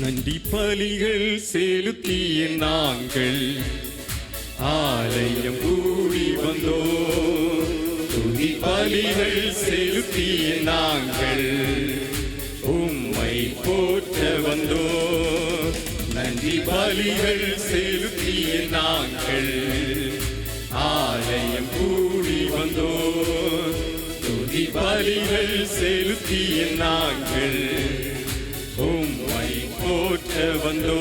நன்றி பலிகள் செலுத்திய நாங்கள். ஆலயம் கூடி வந்தோ துதி பலிகள் செலுத்திய நாங்கள். உம்மை போற்ற வந்தோ நன்றி பலிகள் செலுத்திய நாங்கள். ஆலயம் கூடி வந்தோ துதி பலிகள் செலுத்திய நாங்கள். வந்தோ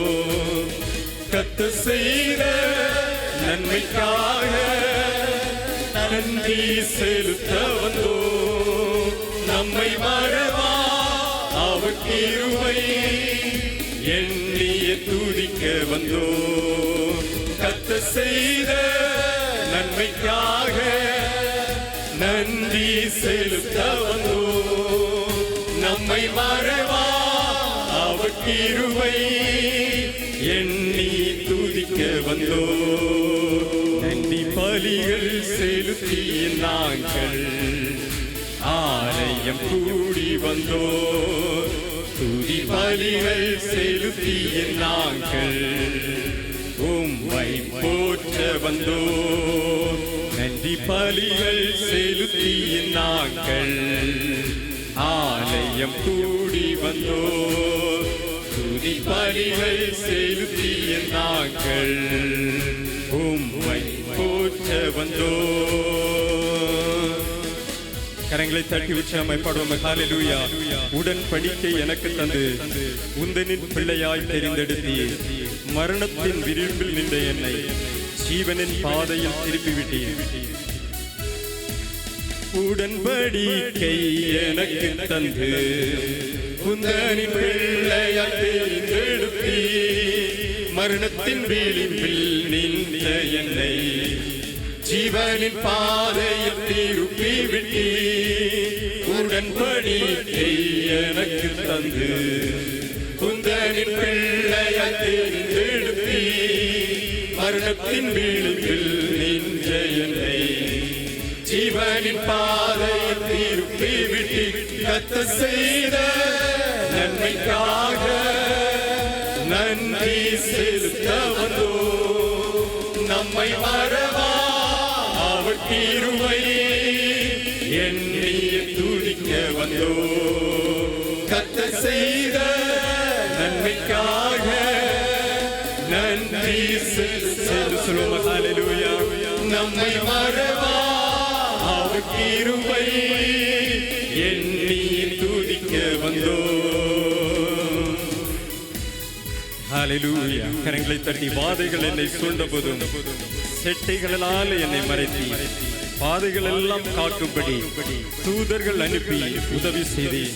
கத்து செய்த நன்மைக்காக நன்றி செலுத்த வந்தோ நம்மை மறவா அவர் எண்ணிய துடிக்க வந்தோ கத்து செய்த நன்மைக்காக நன்றி செலுத்த வந்தோ நம்மை மறவா அவர் கிருபை எண்ணி துதிக்க வந்தோ. நன்றி பலிகள் செலுத்திய நாங்கள். ஆலயம் கூடி வந்தோ. துதி பலிகள் செலுத்திய நாங்கள். உம்மை போற்ற வந்தோ. நன்றி பலிகள் செலுத்திய நாங்கள். ஆலயம் கூடி வந்தோ. துதி பணிகள் செலுத்திய நாங்கள். உம்மை போற்ற வந்தோ. கரங்களை தட்டி உற்சாமை பாடுவோம். ஹalleluya உடன்படிக்கை எனக்கு தந்து. உந்தனின் பிள்ளையாய் தெரிந்தெடுத்தி மரணத்தின் விளிம்பில் நின்ற என்னை ஜீவனின் பாதையில் திருப்பிவிட்டீர். உடன்படிக்கை எனக்கு தந்து. உந்தனின் பிள்ளையாய் தெரிந்தெடுத்தி மரணத்தின் விளிம்பில் நின்ற என்னை ஜீவனின் பாதையில் திருப்பி விட்டி உடன்படிக்கை எனக்கு தந்து குந்தனின் பிள்ளையாய் தெரிந்தெடுத்தி மரணத்தின் விளிம்பில் நின்ற என்னை ஜீவனின் பாதையில் திருப்பி விட்டி கத்த செய்த நன்மைக்காக நன்றி செலுத்த வந்தோ நம்மை மறவா அவர் தீருவை. எண்ணிய துடிக்க வந்தோ. கத்த செய்த நன்மைக்காக நன்றி செலுத்த. சொல்லுவோம்? ஹalleluya நம்மை மறவா அவர் தீருவை. எண்ணிய துடிக்க வந்தோ. கரங்களை தட்டி பாதைகள் என்னை சூழ்ந்தபோதும் செட்டைகளால் என்னை மறைத்தி பாதைகள் எல்லாம் காக்கும்படி தூதர்கள் அனுப்பி உதவி செய்தேன்.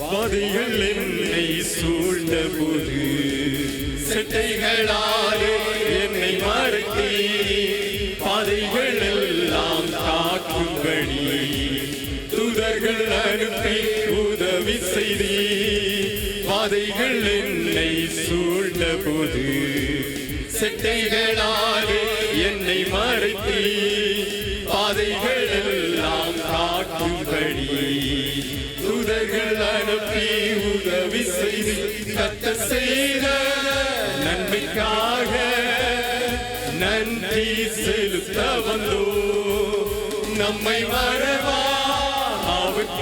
பாதைகள் என்னை சூழ்ந்த போது செட்டைகளாலே என்னை மறைத்தி பாதைகள் எல்லாம் காக்கும்படி தூதர்கள் அனுப்பி செய்தி. பாதைகள் என்னை சூழ்ந்த போது செட்டைகளாலே என்னை மறைத்தி. பாதைகள் எல்லாம் காக்கும்படி தூதர்கள் அனுப்பி உதவி செய்து கத்த செய்த நன்மைக்காக நன்றி செலுத்த வந்தோ. நம்மை மறவா அவர்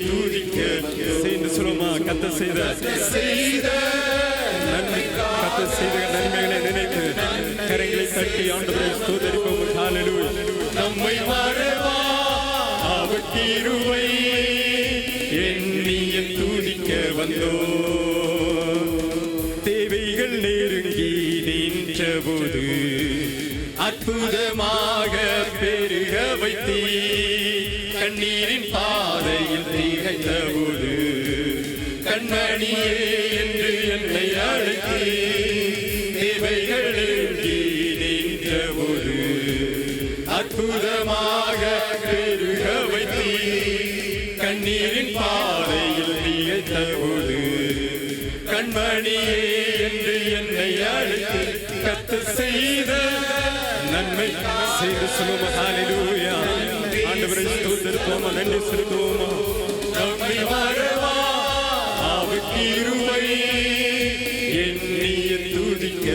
துதிக்க செய்து சொல்லுமா கத்த செய்த கத்த செய்த நன்மைகளை நினைத்து கரங்களை தட்டி ஆண்டவரை சோதரிப்போம் காலலு நம்மை மறவா அவர் இருவை எண்ணிய துதிக்க வந்தோ தேவைகள் நெருங்கி நின்றபோது அற்புதமாக பெருக வைத்தீ. கண்ணீரின் பாதையில் திகைத்தபோது கண்மணியே என்று என்னை அழைத்தீ. தேவைகள் நின்றபோது அற்புதமாக பெருக வைத்தீ. கண்ணீரின் பாதையில் திகைத்தபோது கண்மணியே என்று என்னை அழைத்து. கத்து செய்த நன்மை செய்து சொல்லுவோம் ஹalleluya. ஆண்டவரை ஸ்தோத்திரிப்போமா? நன்றி செலுத்துவோமா? நம்மை மறவா அவருக்கு இருமை. எண்ணிய துதிக்க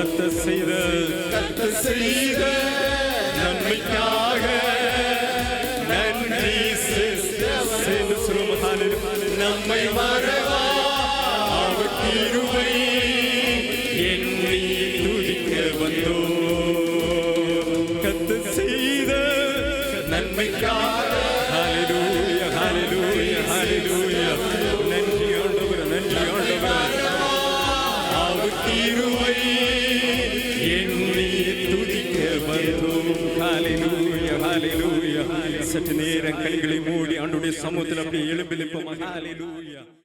கத்த செய்த. கத்த செய்த. நன்மைக்காக. நன்றி செய்து சொல்லுவோம் நம்மை மறவா நன்மைக்காக ஹalleluya ஹalleluya ஹalleluya நன்றி ஆண்டவரே நன்றி ஆண்டவரே அவருக்கு இருமை எண்ணி துதிக்க வந்தோம் ஹalleluya ஹalleluya சற்று நேரம் கண்களை மூடி ஆண்டுடைய சமூகத்தில் அப்படியே எழும்பி நிற்போம் ஹalleluya